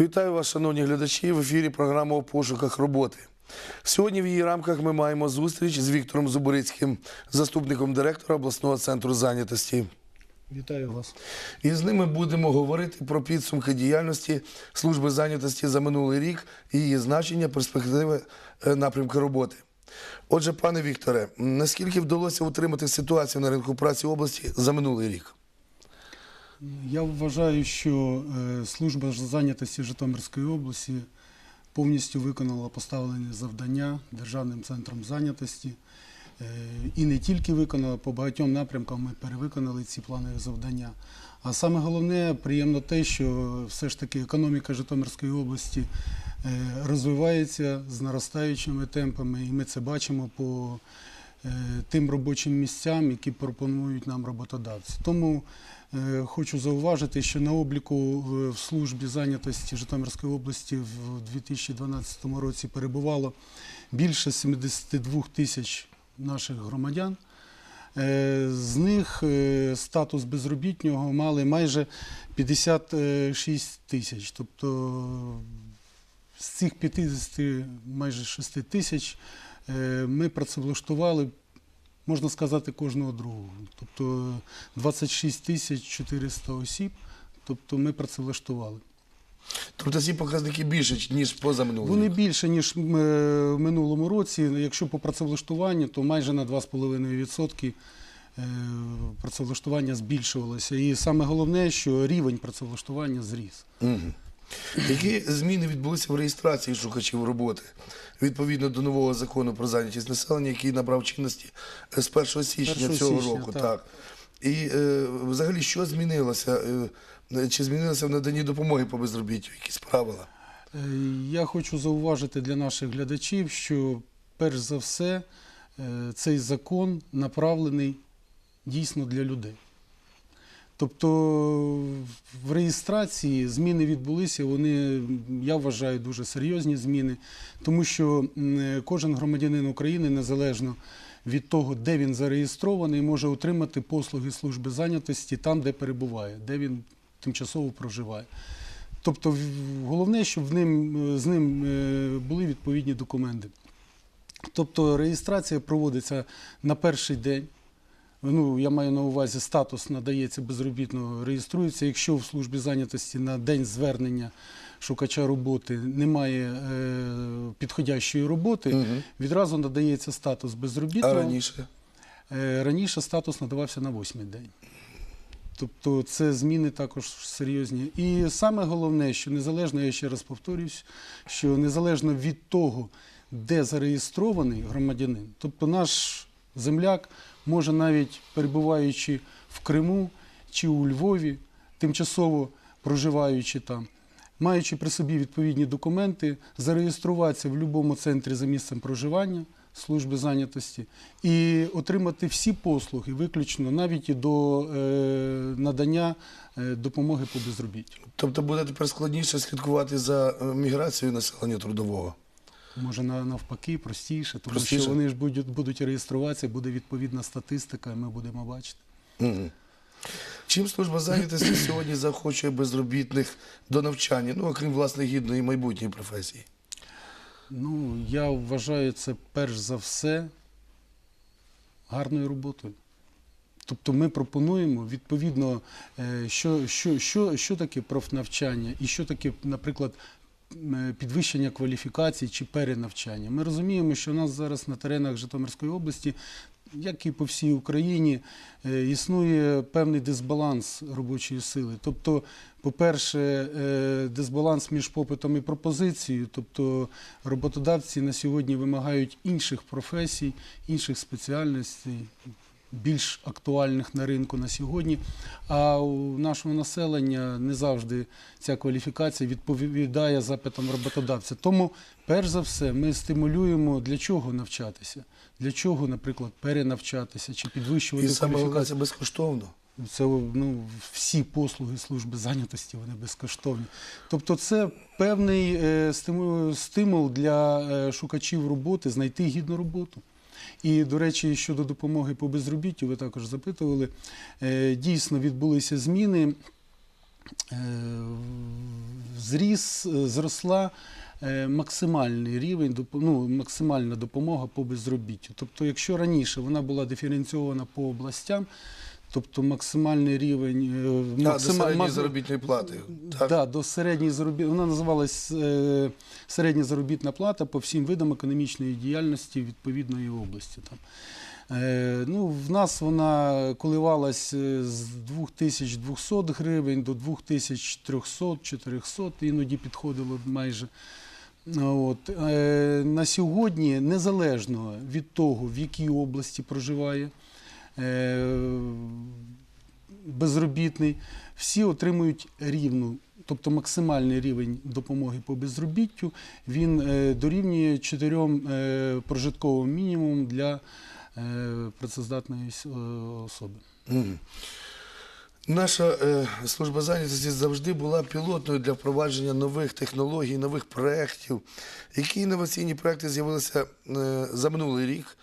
Вітаю вас, шановні глядачі. В ефірі програма у пошуках роботи. Сьогодні в її рамках ми маємо зустріч з Віктором Зуборицьким, заступником директора обласного центру зайнятості. Вітаю вас. І з ними будемо говорити про підсумки діяльності служби зайнятості за минулий рік і її значення, перспективи е, напрямки роботи. Отже, пане Вікторе, наскільки вдалося утримати ситуацію на ринку праці області за минулий рік? Я вважаю, що е, служба зайнятості Житомирської області повністю виконала поставлені завдання Державним центром зайнятості. Е, І не тільки виконала, по багатьом напрямкам ми перевиконали ці планові завдання. А саме головне, приємно те, що все ж таки економіка Житомирської області е, розвивається з наростаючими темпами, і ми це бачимо по тим робочим місцям, які пропонують нам роботодавці. Тому хочу зауважити, що на обліку е, в службі зайнятості Житомирської області в 2012 році перебувало більше 72 тисяч наших громадян. Е, З них е, статус безробітнього мали майже 56 тисяч. Тобто з цих 50 майже 6 тисяч е, ми працевлаштували, можна сказати, кожного другого. Тобто 26 тисяч 400 осіб. Тобто ми працевлаштували. Тобто ці показники більше, ніж поза минулий Вони більше, ніж е, в минулому році. Якщо по працевлаштуванню, то майже на 2,5% е, працевлаштування збільшувалося. І саме головне, що рівень працевлаштування зріс. Мгм. Які зміни відбулися в реєстрації шукачів роботи відповідно до нового закону про зайнятість населення, який набрав чинності з 1 січня 1 цього січня, року? так. Так. І е, взагалі, що змінилося? Е, Чи змінилося в наданні допомоги по безробіттю? Якісь правила? Е, Я хочу зауважити для наших глядачів, що перш за все е, цей закон направлений дійсно для людей. Тобто в реєстрації зміни відбулися, вони, я вважаю, дуже серйозні зміни, тому що кожен громадянин України, незалежно від того, де він зареєстрований, може отримати послуги служби зайнятості там, де перебуває, де він тимчасово проживає. Тобто, головне, щоб ним, е, з ним е, були відповідні документи. Тобто реєстрація проводиться на перший день. Ну, я маю на увазі, статус надається безробітного, реєструється. Якщо в службі зайнятості на день звернення шукача роботи немає е, підходящої роботи, Мгм. відразу надається статус А безробітного. раніше? Е, Раніше статус надавався на восьмий день. Тобто це зміни також серйозні. І саме головне, що незалежно, я ще раз повторюсь, що незалежно від того, де зареєстрований громадянин, тобто наш земляк може навіть перебуваючи в Криму чи у Львові, тимчасово проживаючи там, маючи при собі відповідні документи, зареєструватися в будь-якому центрі за місцем проживання служби зайнятості і отримати всі послуги, виключно навіть і до е, надання е, допомоги по безробіттю. Тобто буде тепер складніше слідкувати за е, міграцією населення трудового. Може навпаки, простіше, тому Простіше? що вони ж будуть, будуть реєструватися, буде відповідна статистика, і ми будемо бачити. Мгм. Чим служба зайнятості сьогодні заохочує безробітних до навчання, ну окрім власне гідної майбутньої професії? Ну, я вважаю це перш за все гарною роботою. Тобто ми пропонуємо відповідно, е, що, що, що, що таке профнавчання і що таке, наприклад, підвищення кваліфікацій чи перенавчання. Ми розуміємо, що у нас зараз на теренах Житомирської області, як і по всій Україні, е, існує певний дисбаланс робочої сили. Тобто, по-перше, е, дисбаланс між попитом і пропозицією, тобто роботодавці на сьогодні вимагають інших професій, інших спеціальностей, більш актуальних на ринку на сьогодні. А у нашого населення не завжди ця кваліфікація відповідає запитам роботодавця. Тому, перш за все, ми стимулюємо для чого навчатися, для чого, наприклад, перенавчатися чи підвищувати головне кваліфікацію. безкоштовно. Це ну, всі послуги служби зайнятості вони безкоштовні. Тобто, це певний е, стимул, стимул для е, шукачів роботи знайти гідну роботу. І, до речі, щодо допомоги по безробіттю, ви також запитували. Е, дійсно відбулися зміни е, зріс, е, зросла максимальний рівень, ну, максимальна допомога по безробіттю. Тобто, якщо раніше вона була диференційована по областям, тобто максимальний рівень е, до середньої заробітної плати. Так? Да, до середньої заробіт... Вона називалась е, середня заробітна плата по всім видам економічної діяльності відповідної області. Там. Е, ну, в нас вона коливалась з 2200 гривень до 2300-400, іноді підходило майже. От. На сьогодні, незалежно від того, в якій області проживає безробітний, всі отримують рівну, тобто максимальний рівень допомоги по безробіттю, він е, дорівнює чотирьом е, прожитковим мінімумам для е, працездатної особи. Наша служба зайнятості завжди була пілотною для впровадження нових технологій, нових проєктів. Які інноваційні проекти з'явилися за минулий рік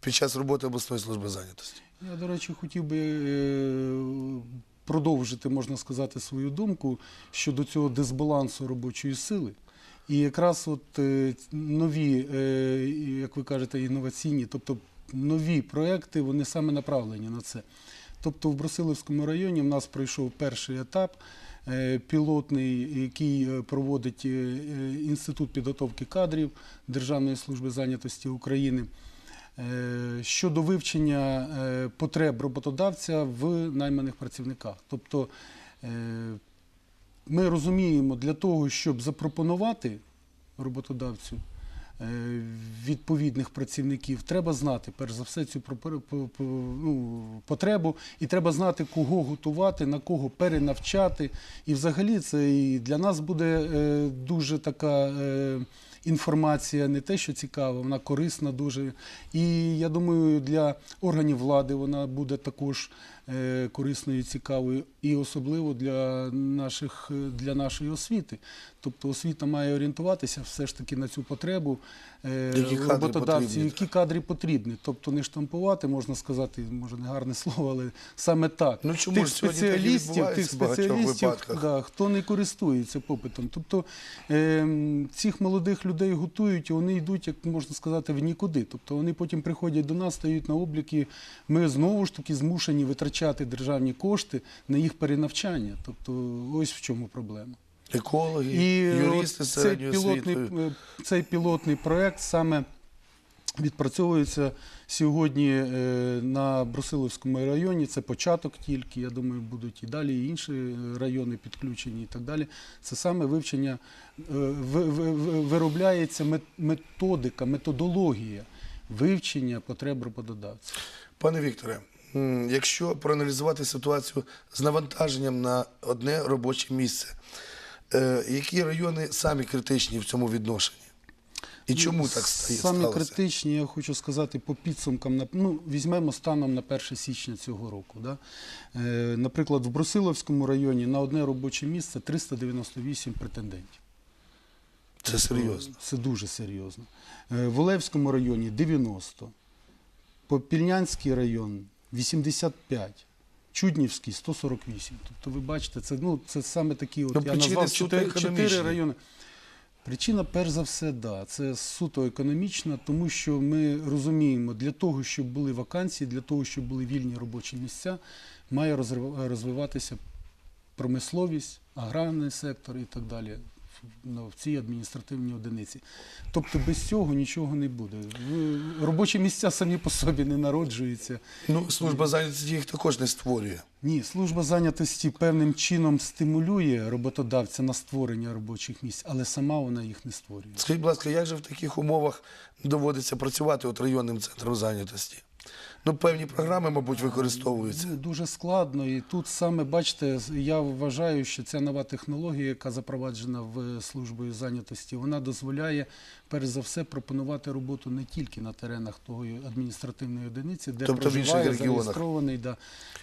під час роботи обласної служби зайнятості? Я, до речі, хотів би е, продовжити, можна сказати, свою думку щодо цього дисбалансу робочої сили. І якраз от е, нові, е, як ви кажете, інноваційні, тобто нові проекти, вони саме направлені на це. Тобто в Брусиловському районі в нас пройшов перший етап пілотний, який проводить Інститут підготовки кадрів Державної служби зайнятості України. Е, щодо вивчення е, потреб роботодавця в найманих працівниках. Тобто е, ми розуміємо, для того, щоб запропонувати роботодавцю відповідних працівників, треба знати, перш за все, цю ну, потребу, і треба знати, кого готувати, на кого перенавчати. І взагалі це і для нас буде дуже така. Інформація не те, що цікава, вона корисна дуже. І я думаю, для органів влади вона буде також е, корисною і цікавою, і особливо для, наших, е, для нашої освіти. Тобто освіта має орієнтуватися все ж таки на цю потребу е, кадри роботодавців, які кадри потрібні. Тобто не штампувати, можна сказати, може не гарне слово, але саме так. Ну, чому тих спеціалістів, тих спеціалістів, да, хто не користується попитом. Тобто е, цих молодих людей готують, і вони йдуть, як можна сказати, в нікуди. Тобто вони потім приходять до нас, стають на обліки. Ми знову ж таки змушені витрачати державні кошти на їх перенавчання. Тобто, ось в чому проблема. Екологи, І юристи от цей пілотний, е, цей пілотний проект саме відпрацьовується сьогодні е, на Брусиловському районі. Це початок тільки. Я думаю, будуть і далі і інші е, райони підключені і так далі. Це саме вивчення, е, ви- ви- ви- виробляється методика, методологія вивчення потреб роботодавця. Пане Вікторе, якщо проаналізувати ситуацію з навантаженням на одне робоче місце, які райони самі критичні в цьому відношенні? І чому так стає- Самі сталося? критичні, я хочу сказати, по підсумкам, ну, візьмемо станом на 1 січня цього року. Да? Е, наприклад, в Брусиловському районі на одне робоче місце 398 претендентів. Це серйозно. Це дуже серйозно. Е, в Олевському районі 90, Попільнянський район 85, Чуднівський 148. Тобто ви бачите, це, ну, це саме такі, от Ну, я назвав суто чотири, чотири економічні. райони. Причина, перш за все, да, це суто економічна, тому що ми розуміємо, для того, щоб були вакансії, для того, щоб були вільні робочі місця, має розрив- розвиватися промисловість, аграрний сектор і так далі в- ну, в цій адміністративній одиниці. Тобто без цього нічого не буде. Робочі місця самі по собі не народжуються. Ну, служба зайнятості їх також не створює. Ні, служба зайнятості певним чином стимулює роботодавця на створення робочих місць, але сама вона їх не створює. Скажіть, будь ласка, як же в таких умовах доводиться працювати от районним центром зайнятості? Ну, певні програми, мабуть, використовуються. Дуже складно, і тут саме бачите, я вважаю, що ця нова технологія, яка запроваджена в службою зайнятості, вона дозволяє перш за все пропонувати роботу не тільки на теренах тої адміністративної одиниці, де Тобто проживає зареєстрований. Да.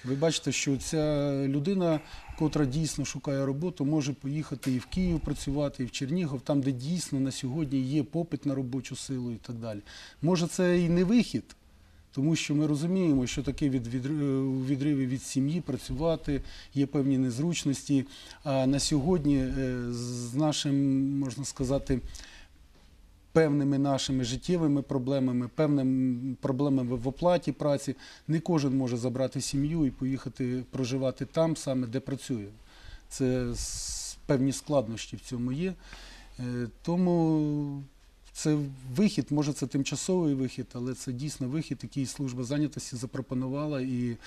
Ви бачите, що ця людина, котра дійсно шукає роботу, може поїхати і в Київ працювати, і в Чернігів, там, де дійсно на сьогодні є попит на робочу силу і так далі. Може, це і не вихід Тому що ми розуміємо, що таке від, від, у відриві від сім'ї працювати, є певні незручності. А на сьогодні е, з нашим, можна сказати, певними нашими життєвими проблемами, певними проблемами в оплаті праці, не кожен може забрати сім'ю і поїхати проживати там, саме де працює. Це певні складнощі в цьому є. Е, Тому це вихід, може це тимчасовий вихід, але це дійсно вихід, який служба зайнятості запропонувала, і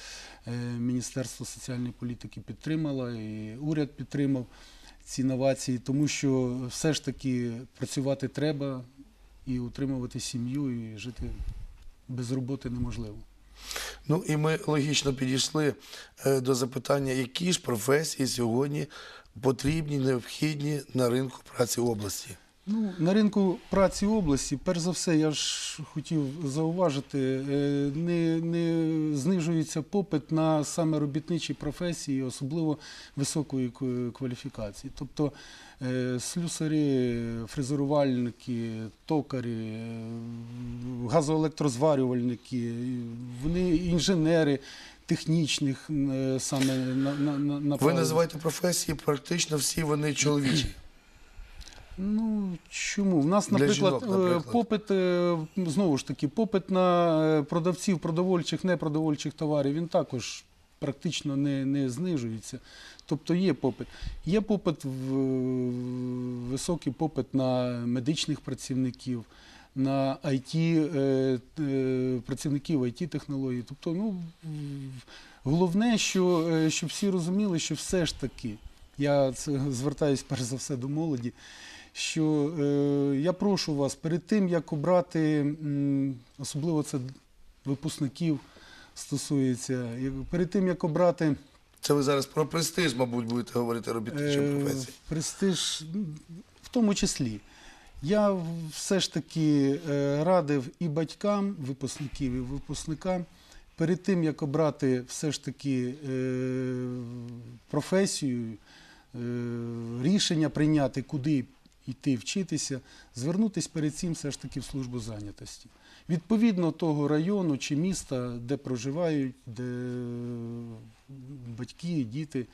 е, Міністерство соціальної політики підтримало, і уряд підтримав ці новації, тому що все ж таки працювати треба і утримувати сім'ю, і жити без роботи неможливо. Ну і ми логічно підійшли е, до запитання, які ж професії сьогодні потрібні, необхідні на ринку праці області. Ну, на ринку праці області, перш за все, я ж хотів зауважити, е, не, не знижується попит на саме робітничі професії, особливо високої кваліфікації. Тобто е, слюсарі, фрезерувальники, токарі, е, газоелектрозварювальники, вони інженери технічних саме на, на, на, Ви називаєте професії, практично всі вони чоловічі. Ну чому? В нас, наприклад, жінок, наприклад. е, попит е, знову ж таки, попит на е, продавців продовольчих, непродовольчих товарів, він також практично не, не знижується. Тобто є попит. Є попит в високий попит на медичних працівників, на IT, працівників IT технологій. Тобто, ну головне, що, щоб всі розуміли, що все ж таки, я звертаюсь перш за все до молоді що е, я прошу вас перед тим, як обрати, м, особливо це випускників стосується, як- перед тим, як обрати Це ви зараз про престиж, мабуть, будете говорити робітничої е, професії. престиж, м, в тому числі. Я все ж таки е, радив і батькам випускників, і випускникам перед тим, як обрати все ж таки е, професію, е, рішення прийняти, куди йти вчитися, звернутися перед цим все ж таки в службу зайнятості. Відповідно того району чи міста, де проживають, де батьки, діти.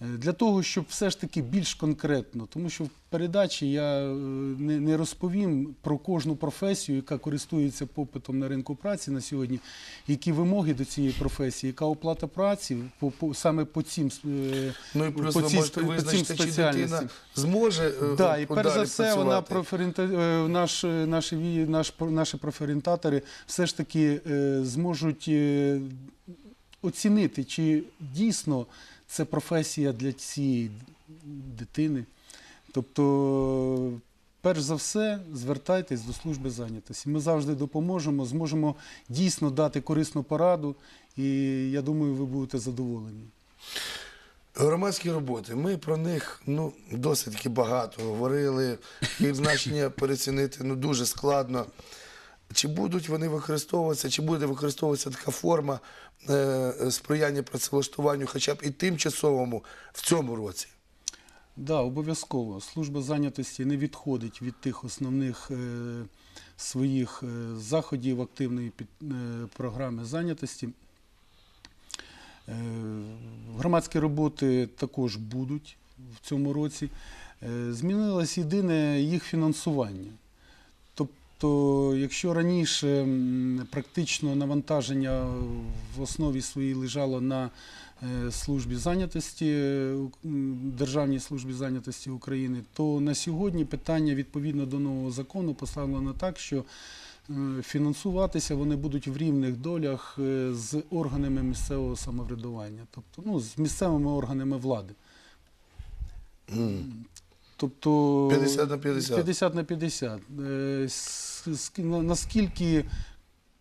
Е, Для того, щоб все ж таки більш конкретно, тому що в передачі я е, не, не розповім про кожну професію, яка користується попитом на ринку праці на сьогодні, які вимоги до цієї професії, яка оплата праці по, по, саме по цим е, Ну і плюс по ви можете по цим визначити, чи дитина спеціальностям. зможе Да, і перш за все, вона е, наш, наші, наш, наші проферентатори все ж таки зможуть оцінити, чи дійсно це професія для цієї дитини. Тобто, перш за все, звертайтесь до служби зайнятості. Ми завжди допоможемо, зможемо дійсно дати корисну пораду, і я думаю, ви будете задоволені. Громадські роботи. Ми про них ну, досить багато говорили. Їх значення перецінити ну, дуже складно. Чи будуть вони використовуватися, чи буде використовуватися така форма е, сприяння працевлаштуванню, хоча б і тимчасовому в цьому році? Да, обов'язково. Служба зайнятості не відходить від тих основних е, своїх е, заходів активної під, е, програми зайнятості. Е, громадські роботи також будуть в цьому році. Е, змінилось єдине їх фінансування. Тобто, якщо раніше практично навантаження в основі своїй лежало на е, службі зайнятості, е, Державній службі зайнятості України, то на сьогодні питання відповідно до нового закону поставлено так, що е, фінансуватися вони будуть в рівних долях з органами місцевого самоврядування, тобто ну, з місцевими органами влади. Тобто 50 на 50. 50 на 50. Е, Наскільки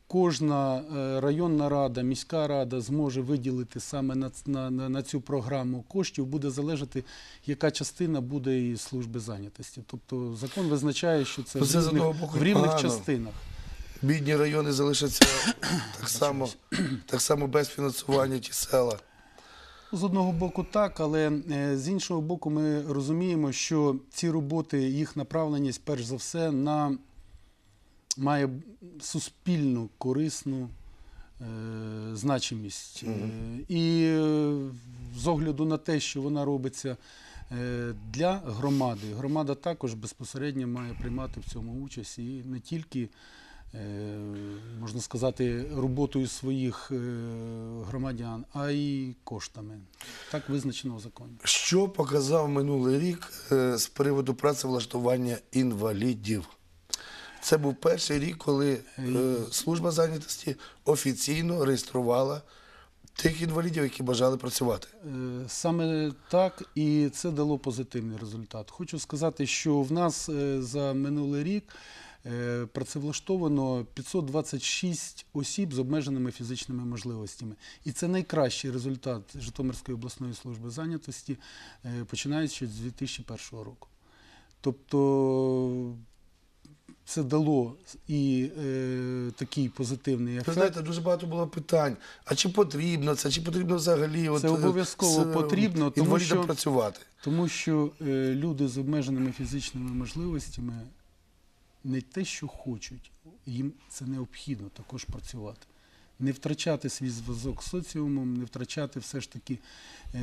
кожна е, районна рада, міська рада зможе виділити саме на, на, на, цю програму коштів, буде залежати, яка частина буде із служби зайнятості. Тобто закон визначає, що це, Ну, в рівних, боку в рівних частинах. Бідні райони залишаться так само, так само без фінансування ті села. З одного боку, так, але е, з іншого боку, ми розуміємо, що ці роботи, їх направленість, перш за все, на має суспільну, корисну е, значимість. Е, І е, з огляду на те, що вона робиться е, для громади, громада також безпосередньо має приймати в цьому участь і не тільки. Е, Можна сказати, роботою своїх е, громадян, а й коштами. Так визначено в законі. Що показав минулий рік е, з приводу працевлаштування інвалідів? Це був перший рік, коли служба зайнятості офіційно реєструвала тих інвалідів, які бажали працювати. Саме так, і це дало позитивний результат. Хочу сказати, що в нас за минулий рік працевлаштовано 526 осіб з обмеженими фізичними можливостями. І це найкращий результат Житомирської обласної служби зайнятості, е, починаючи з 2001 року. Тобто це дало і е, такий позитивний ефект. Ви знаєте, дуже багато було питань. А чи потрібно це, чи потрібно взагалі Це е, обов'язково е, потрібно, тому що- працювати? Тому що е, люди з обмеженими фізичними можливостями не те, що хочуть, їм це необхідно також працювати. Не втрачати свій зв'язок з соціумом, не втрачати все ж таки е,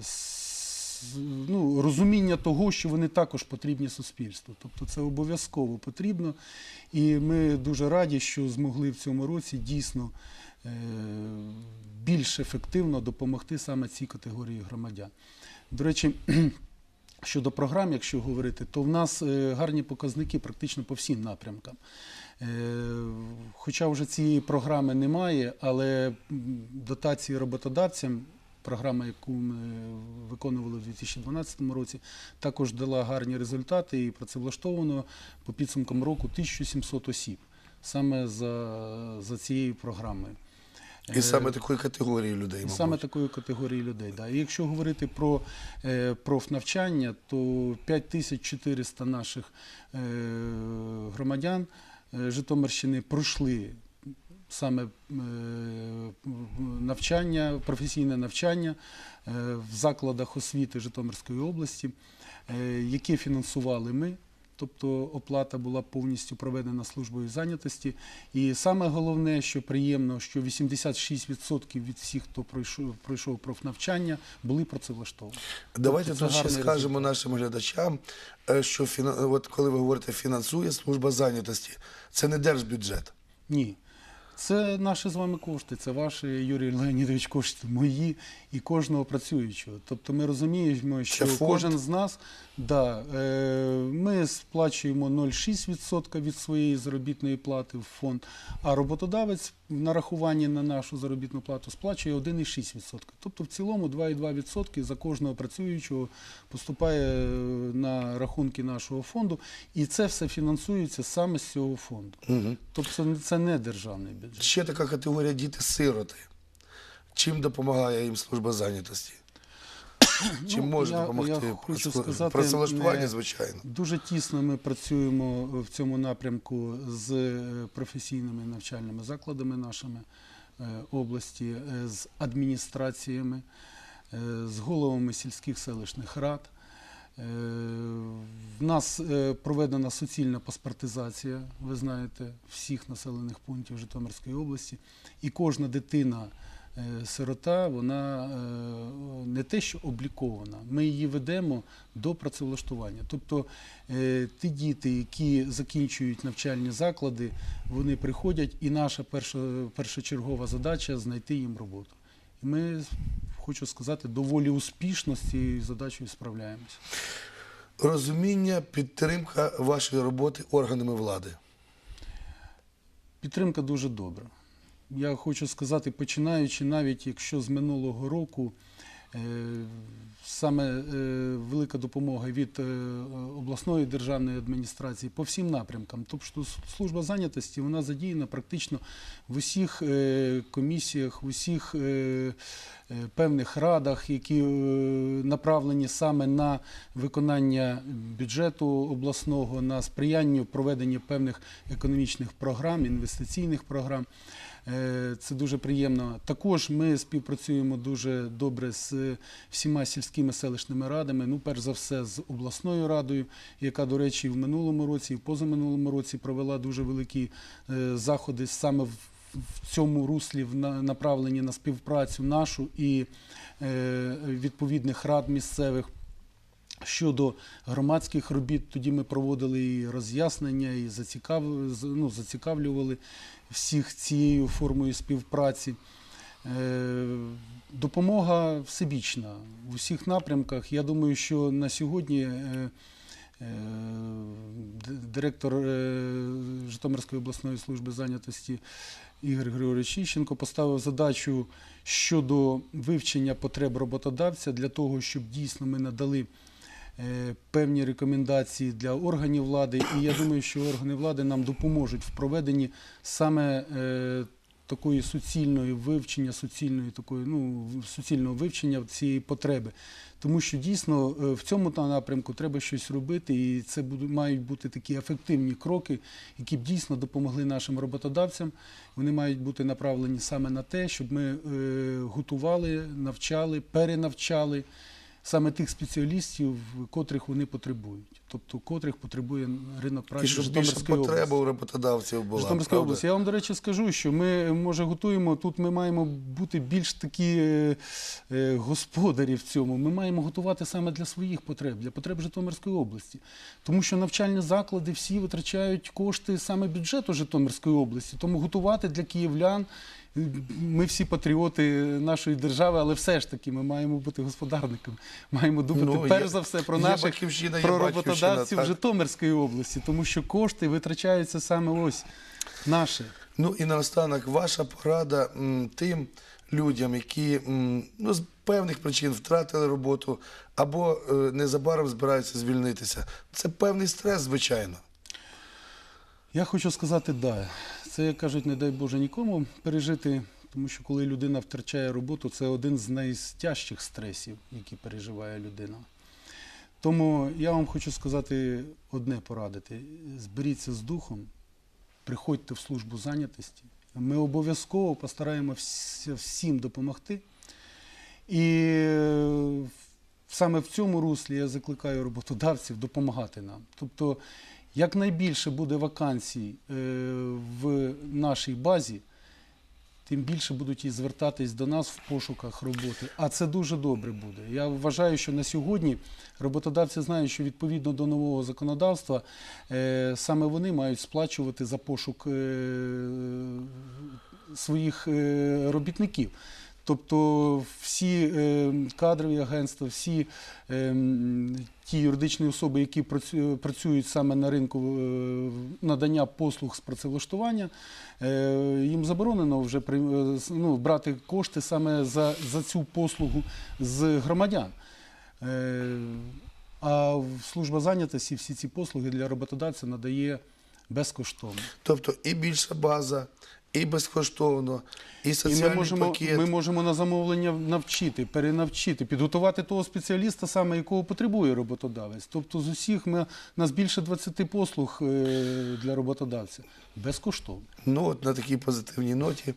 с- ну, розуміння того, що вони також потрібні суспільству. Тобто це обов'язково потрібно. І ми дуже раді, що змогли в цьому році дійсно е, більш ефективно допомогти саме цій категорії громадян. До речі, щодо програм, якщо говорити, то в нас е, гарні показники практично по всім напрямкам. Е, Хоча вже цієї програми немає, але дотації роботодавцям, програма, яку ми виконували в 2012 році, також дала гарні результати і працевлаштовано по підсумкам року 1700 осіб саме за, за цією програмою. І Е, саме такої категорії людей, і мабуть. Саме такої категорії людей. Да. І якщо говорити про е, профнавчання, то 5400 наших е, громадян е, Житомирщини пройшли саме е, навчання, професійне навчання е, в закладах освіти Житомирської області, е, яке фінансували ми. Тобто оплата була повністю проведена службою зайнятості. І саме головне, що приємно, що 86% від всіх, хто пройшов, пройшов профнавчання, були працевлаштовані. Давайте Тобто тут ще скажемо нашим глядачам, е, що от коли ви говорите фінансує служба зайнятості, це не держбюджет. Ні. Це наші з вами кошти, це ваші, Юрій Леонідович, кошти мої і кожного працюючого. Тобто ми розуміємо, що кожен з нас, да, е, ми сплачуємо 0,6% від своєї заробітної плати в фонд, а роботодавець в нарахуванні на нашу заробітну плату сплачує 1,6%. Тобто в цілому 2,2% за кожного працюючого поступає е, на рахунки нашого фонду, і це все фінансується саме з цього фонду. Угу. Тобто це- це не державний бюджет. Ще така категорія діти-сироти. Чим допомагає їм служба зайнятості? Чим Ну, може я- допомогти? я хочу сказати, Працевлаштування, е, звичайно. Дуже тісно ми працюємо в цьому напрямку з е, професійними навчальними закладами нашими е, області, з адміністраціями, з головами сільських селищних рад. В нас проведена суцільна паспортизація, ви знаєте, всіх населених пунктів Житомирської області. І кожна дитина сирота, вона е, не те, що облікована, ми її ведемо до працевлаштування. Тобто е, ті діти, які закінчують навчальні заклади, вони приходять, і наша перша, першочергова задача знайти їм роботу. І ми, хочу сказати, доволі успішно з цією задачею справляємося. Розуміння, підтримка вашої роботи органами влади. Підтримка дуже добра. Я хочу сказати, починаючи навіть якщо з минулого року е, саме е, велика допомога від е, обласної державної адміністрації по всім напрямкам. Тобто служба зайнятості вона задіяна практично в усіх комісіях, в усіх певних радах, які направлені саме на виконання бюджету обласного, на сприяння проведенню певних економічних програм, інвестиційних програм. Е, Це дуже приємно. Також ми співпрацюємо дуже добре з всіма сільськими селищними радами. Ну, перш за все, з обласною радою, яка, до речі, в минулому році і в позаминулому році провела дуже великі е, заходи саме в в цьому руслі направлені на співпрацю нашу і е, відповідних рад місцевих. Щодо громадських робіт, тоді ми проводили і роз'яснення, і зацікав... ну, зацікавлювали всіх цією формою співпраці. Е, Допомога всебічна в усіх напрямках. Я думаю, що на сьогодні е, е, директор Житомирської обласної служби зайнятості Ігор Григорович Іщенко поставив задачу щодо вивчення потреб роботодавця для того, щоб дійсно ми надали певні рекомендації для органів влади. І я думаю, що органи влади нам допоможуть в проведенні саме е, такої суцільної вивчення, суцільної такої, ну, суцільного вивчення цієї потреби. Тому що дійсно е, в цьому напрямку треба щось робити, і це мають бути такі ефективні кроки, які б дійсно допомогли нашим роботодавцям. Вони мають бути направлені саме на те, щоб ми е, готували, навчали, перенавчали саме тих спеціалістів, котрих вони потребують, тобто котрих потребує ринок І праці щоб Житомирської області. потреба у роботодавців була. Житомирської області. Я вам, до речі, скажу, що ми може готуємо. Тут ми маємо бути більш такі е, е, господарі в цьому. Ми маємо готувати саме для своїх потреб, для потреб Житомирської області. Тому що навчальні заклади всі витрачають кошти саме бюджету Житомирської області. Тому готувати для київлян. Ми всі патріоти нашої держави, але все ж таки ми маємо бути господарниками. Маємо думати Ну, перш є- за все про наших про роботодавців так. Житомирської області, тому що кошти витрачаються саме ось наші. Ну і наостанок, ваша порада м, тим людям, які м, ну, з певних причин втратили роботу або е, незабаром збираються звільнитися. Це певний стрес, звичайно. Я хочу сказати, да. Це, кажуть, не дай Боже нікому пережити, тому що коли людина втрачає роботу, це один з найтяжчих стресів, які переживає людина. Тому я вам хочу сказати одне порадити: зберіться з духом, приходьте в службу зайнятості. Ми обов'язково постараємося всім допомогти. І е, саме в цьому руслі я закликаю роботодавців допомагати нам. Тобто, якнайбільше буде вакансій е, в нашій базі, тим більше будуть і звертатись до нас в пошуках роботи. А це дуже добре буде. Я вважаю, що на сьогодні роботодавці знають, що відповідно до нового законодавства е, саме вони мають сплачувати за пошук е, своїх робітників. Тобто всі е, кадрові агентства, всі е, ті юридичні особи, які працюють саме на ринку е, надання послуг з працевлаштування, їм заборонено вже ну, брати кошти саме за, за цю послугу з громадян. А служба зайнятості всі ці послуги для роботодавця надає безкоштовно. Тобто і більша база, і безкоштовно, і І ми можемо, пакет. ми можемо на замовлення навчити, перенавчити, підготувати того спеціаліста, саме якого потребує роботодавець. Тобто з усіх ми, нас більше 20 послуг е, для роботодавця. Безкоштовно. Ну, от на такій позитивній ноті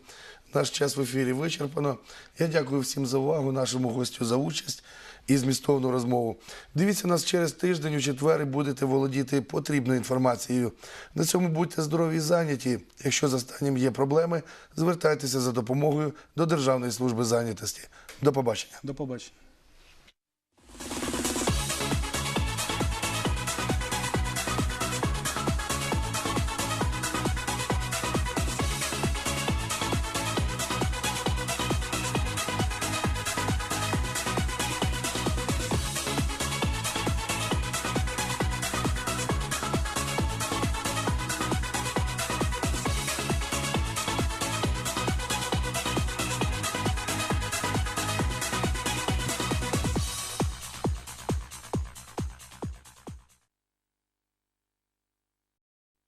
наш час в ефірі вичерпано. Я дякую всім за увагу, нашому гостю за участь і змістовну розмову. Дивіться нас через тиждень у четвер і будете володіти потрібною інформацією. На цьому будьте здорові і зайняті. Якщо з останнім є проблеми, звертайтеся за допомогою до Державної служби зайнятості. До побачення. До побачення.